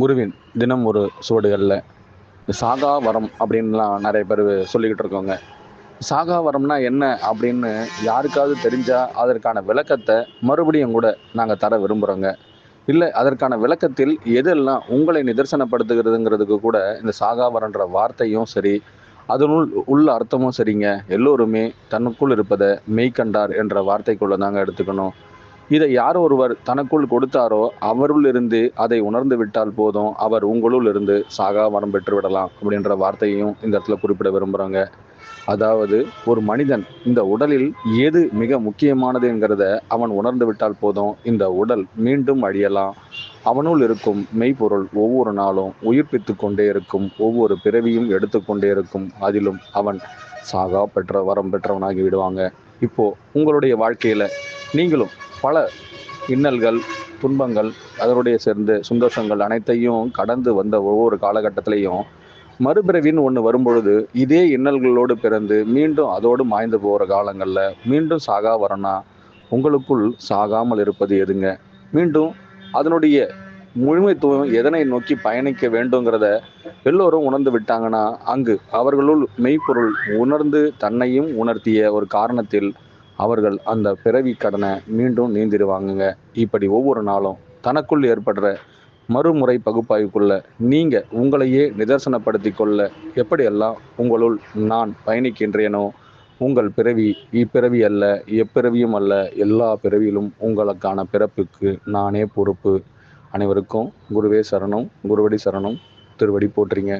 குருவின் தினம் ஒரு சுவடுகளில். சாகா வரம் அப்படின்லாம் நிறைய பேர் சொல்லிக்கிட்டு இருக்கோங்க சாகா வரம்னா என்ன அப்படின்னு யாருக்காவது தெரிஞ்சால் அதற்கான விளக்கத்தை மறுபடியும் கூட நாங்கள் தர விரும்புகிறோங்க இல்லை அதற்கான விளக்கத்தில் எதெல்லாம் உங்களை நிதர்சனப்படுத்துகிறதுங்கிறதுக்கு கூட இந்த சாகாவரன்ற வார்த்தையும் சரி அதனுள் உள்ள அர்த்தமும் சரிங்க. எல்லோருமே தனக்குள் இருப்பதை மெய்கண்டார் என்ற வார்த்தைக்குள்ளே தாங்க எடுத்துக்கணும். இதை யார் ஒருவர் தனக்குள் கொடுத்தாரோ அவருள் இருந்து அதை உணர்ந்து விட்டால் போதும். அவர் உங்களுள் இருந்து சாகா வரம் பெற்று விடலாம் அப்படின்ற வார்த்தையையும் இந்த இடத்துல குறிப்பிட விரும்புகிறாங்க அதாவது ஒரு மனிதன் இந்த உடலில் எது மிக முக்கியமானதுங்கிறத அவன் உணர்ந்து விட்டால் போதும். இந்த உடல் மீண்டும் அழியலாம். அவனுள் இருக்கும் மெய்ப்பொருள் ஒவ்வொரு நாளும் உயிர்ப்பித்து கொண்டே இருக்கும். ஒவ்வொரு பிறவியும் எடுத்துக்கொண்டே இருக்கும். அதிலும் அவன் சாகா பெற்ற வரம் பெற்றவனாகி விடுவாங்க. இப்போ உங்களுடைய வாழ்க்கையில நீங்களும் பல இன்னல்கள் துன்பங்கள் அதனுடைய சேர்ந்து சந்தோஷங்கள் அனைத்தையும் கடந்து வந்த ஒவ்வொரு காலகட்டத்திலையும் மறுபிறவின்னு ஒன்று வரும்பொழுது இதே இன்னல்களோடு பிறந்து மீண்டும் அதோடு மாய்ந்து போகிற காலங்களில் மீண்டும் சாகா வரனா உங்களுக்குள் சாகாமல் இருப்பது எதுங்க? மீண்டும் அதனுடைய முழுமைத்துவம் எதனை நோக்கி பயணிக்க வேண்டுங்கிறத எல்லோரும் உணர்ந்து விட்டாங்கன்னா அங்கு அவர்களுள் மெய்ப்பொருள் உணர்ந்து தன்னையும் உணர்த்திய ஒரு காரணத்தில் அவர்கள் அந்த பிறவி கடனை மீண்டும் நீந்திடுவாங்கங்க. இப்படி ஒவ்வொரு நாளும் தனக்குள் ஏற்படுற மறுமுறை பகுப்பாய்வுக்குள்ள நீங்க உங்களையே நிதர்சனப்படுத்தி கொள்ள எப்படியெல்லாம் உங்களுள் நான் பயணிக்கின்றேனோ உங்கள் பிறவி இப்பிறவி அல்ல எப்பிறவியும் அல்ல எல்லா பிறவியிலும் உங்களுக்கான பிறப்புக்கு நானே பொறுப்பு. அனைவருக்கும் குருவே சரணம் குருவடி சரணம் திருவடி போட்டுறீங்க